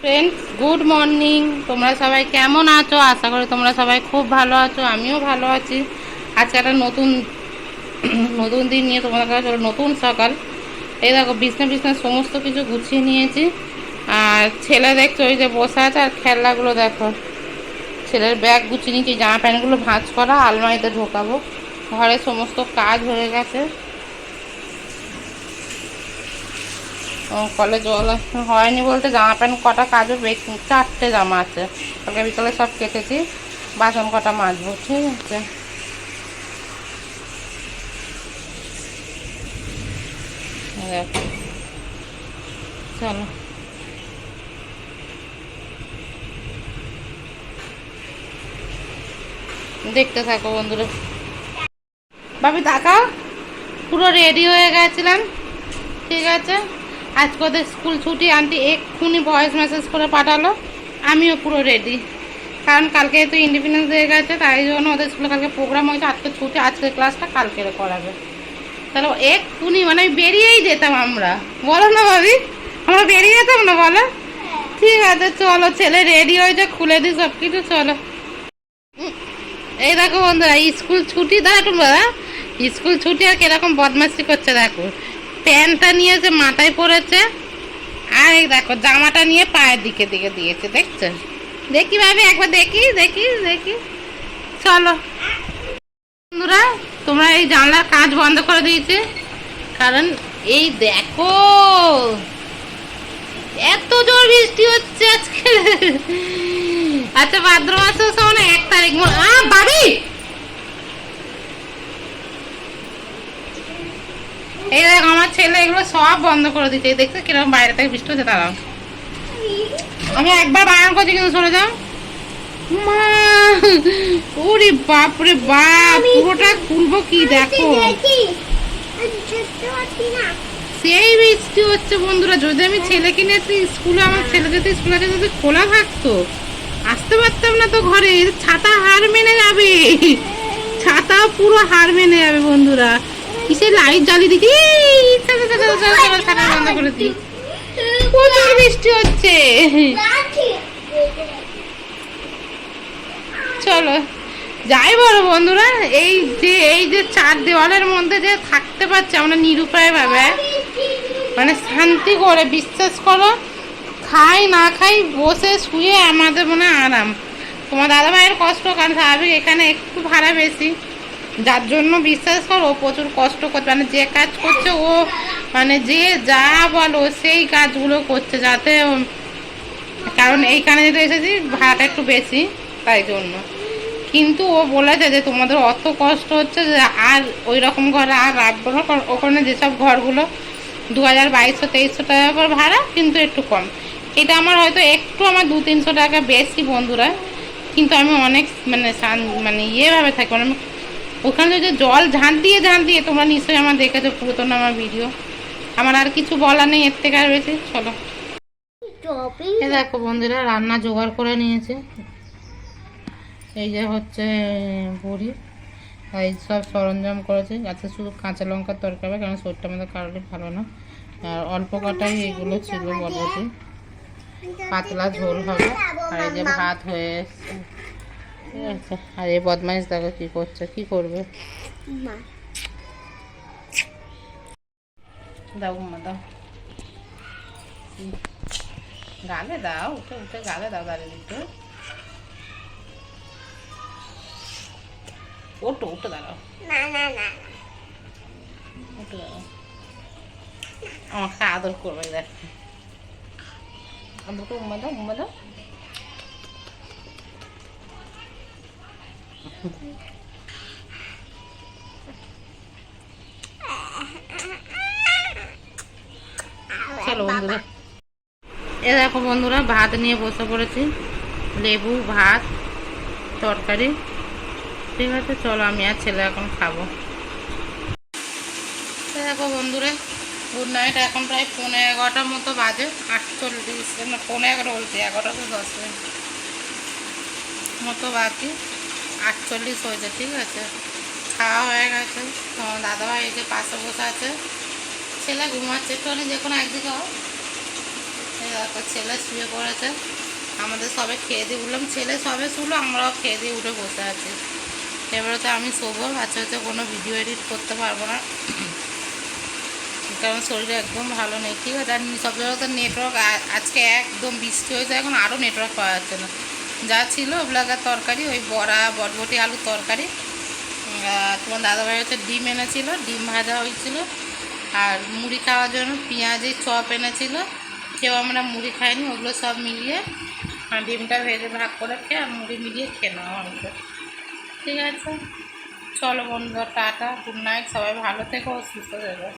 Friends good morning তোমরা সবাই কেমন আছো? আশা করি তোমরা সবাই খুব ভালো আছো, আমিও ভালো আছি। আজকে একটা নতুন নতুন দিন নিয়ে তোমাদের কাছে নতুন সকাল। এই দেখো, বিছনা বিছনা সমস্ত কিছু গুছিয়ে নিয়েছি। আর ছেলে দেখছ, ওই যে বসে আছে, আর খেলনাগুলো দেখো। ছেলের ব্যাগ গুছিয়ে নিয়েছি, জামা প্যান্টগুলো ভাঁজ করা, আলমারিতে ঢোকাবো। ঘরে সমস্ত কাজ হয়ে গেছে ও, কলে জল হয়নি বলতে জামা প্যান্ট কটা কাজও চারটে জামা আছে। কালকে বিকালে সব কেটেছি, বাসন কটা মাজবো, ঠিক আছে। চলো। দেখতে থাকো বন্ধুরা। ভাবি তাকাও পুরো রেডি হয়ে গেছিলাম, ঠিক আছে? আজকে ওদের স্কুল ছুটি, আন্টি এক্ষুনি ভয়েস মেসেজ করে পাঠালো। আমিও পুরো রেডি কারণ কালকে তো ইন্ডিপেন্ডেন্স হয়ে গেছে, তাই জন্য ওদের স্কুলে কালকে প্রোগ্রাম হয়েছে। আজকে ছুটি, আজকের ক্লাসটা কালকে করাবে। তাহলে এক্ষুনি মানে আমি বেরিয়েই যেতাম আমরা। বলো না ভাবি, আমরা বেরিয়ে যেতাম না বলো? ঠিক আছে, চলো, ছেলে রেডি হয়েছে, খুলে দিই সব কিছু চলো। এই দেখো বন্ধুরা স্কুল ছুটি দেখো দাদা স্কুল ছুটি আর কীরকম বদমাস্তি করছে, দেখো। প্যান্টটা নিয়েছে মাথায় পরেছে আর এই দেখো, জামাটা নিয়ে পায়ের দিকে দিকে দিয়েছে, দেখছ? দেখি ভাবি, একবার দেখি দেখি দেখি। চলো। বন্ধুরা, তোমরা এই জানলার কাঁচ বন্ধ করে দিয়েছে, কারণ এই দেখো, এত জোর বৃষ্টি হচ্ছে আজকে। আচ্ছা ভাদ্র মাসেও সমান এক তারিখ বাবি এই দেখ ছেলে এগুলো সব বন্ধ করে দিচ্ছে দেখতে কীরকম বাইরে থেকে বৃষ্টি হচ্ছে তারা আমি একবার বারণ করছি কিন্তু সরে যাও। মা ওরে বাপ রে বাপ পুরোটা খুলবো কি? দেখো। সেই বৃষ্টি হচ্ছে বন্ধুরা। যদি আমি ছেলে কিনে স্কুলে আমার ছেলে যদি স্কুলে আছে যদি খোলা থাকতো আসতে পারতাম না তো ঘরে। ছাতা হার মেনে যাবে। ছাতা পুরো হার মেনে যাবে বন্ধুরা। কিসে লাইট চলো ছাতা বন্ধ করে দিই। প্রচুর বৃষ্টি হচ্ছে। চলো, যাই বলো বন্ধুরা, এই যে এই যে চার দেওয়ালের মধ্যে যে থাকতে পারছে আমরা নিরুপায় ভাবে মানে শান্তি করে, বিশ্বাস করো, খাই না খাই বসে শুয়ে আমাদের মনে আরাম। তোমার দাদা ভাইয়ের কষ্ট কারণ স্বাভাবিক, এখানে একটু ভাড়া বেশি। যার জন্য বিশ্বাস করো প্রচুর কষ্ট করছে। মানে যে কাজ করছে, ও মানে যে যা বলো সেই কাজগুলো করছে যাতে কারণ এইখানে যেতে এসেছি, ভাড়াটা একটু বেশি তাই জন্য। কিন্তু ও বলেছে যে তোমাদের অত কষ্ট হচ্ছে যে আর ওই রকম ঘর আর রাখব না, কারণ ওখানে যেসব ঘরগুলো দু হাজার বাইশশো, তেইশশো টাকা করে ভাড়া, কিন্তু একটু কম। এটা আমার হয়তো একটু আমার দু তিনশো টাকা বেশি বন্ধুরা, কিন্তু আমি অনেক মানে মানে ইয়েভাবে থাকি মানে আমি ওখানে যে জল ঝাঁট দিয়ে ঝাঁট দিয়ে তোমরা নিশ্চয়ই আমার দেখেছ পুরাতন আমার ভিডিও আমার আর কিছু বলার নেই এর থেকে আর বেশি। চলো। এ দেখো বন্ধুরা রান্না জোগাড় করে নিয়েছে। এই যে হচ্ছে বড়ি। এই সব সরঞ্জাম করেছে। আজকে শুধু কাঁচা লঙ্কার তরকারি হবে, কারণ শরীরটা আমাদের কারোরই ভালো না। আর অল্প কটাই এগুলো ছিল বলবটি পাতলা ঝোল হবে। আর এই যে ভাত হয়ে এসছে। ঠিক আছে। আর এই বদমাইশ দেখো কি করছে কি করবে? দাও মা দাও। গালে দাও উঠে উঠে গালে দাও দাঁড়িয়ে দিতে। ওটো উঠে দাঁড়াও। উঠে দাঁড়াও। আমাকে আদর করবে দেখ। আদর করে উম্মা দাও উম্মা দাও। এ দেখো বন্ধুরা, ভাত নিয়ে বসে পড়েছি। লেবু, ভাত, তরকারি। ঠিক আছে, চলো আমি আর ছেলে এখন খাব। দেখো বন্ধুরা, গুড নাইট, এখন প্রায় পনেরো এগারোটার মতো বাজে, আটচল্লিশ পনেরো এগারো বলছি, এগারোটা তো দশ মিনিট মতো বাকি। আটচল্লিশ হয়েছে, ঠিক আছে? খাওয়া হয়ে গেছে। তোমার দাদাভাই এই যে পাশে বসে আছে, ছেলে ঘুমাচ্ছে একটু যে কোনো একদিকে হোক। দেখো, ছেলে শুয়ে পড়েছে। আমাদের সবে খেয়ে দিয়ে উঠলাম, ছেলে সবে শুলো, আমরাও খেয়ে দিয়ে উঠে বসে আছি। এবারে তো আমি শোবো আজকে হচ্ছে কোনো ভিডিও এডিট করতে পারব না। কারণ শরীরে একদম ভালো নেই, ঠিক আছে? আর সব জায়গায় তো নেটওয়ার্ক আজকে একদম বৃষ্টি হয়েছে, এখন আরও নেটওয়ার্ক পাওয়া যাচ্ছে না। যা ছিল ওগুলাকার তরকারি, ওই বড়া, বটবটি, আলুর তরকারি। তোমার দাদাভাই হচ্ছে ডিম এনেছিল, ডিম ভাজা হয়েছিল। আর মুড়ি খাওয়ার জন্য পেঁয়াজের চপ এনেছিল। কেউ আমরা মুড়ি খাইনি, ওগুলো সব মিলিয়ে ডিমটা ভেজে ভাগ করে খেয়ে আর মুড়ি মিলিয়ে খেয়ে নেওয়া হয়েছে ঠিক আছে? চলো বন্ধুরা, টাটা গুড নাইট সবাই ভালো থেকো, সুস্থ থেকো।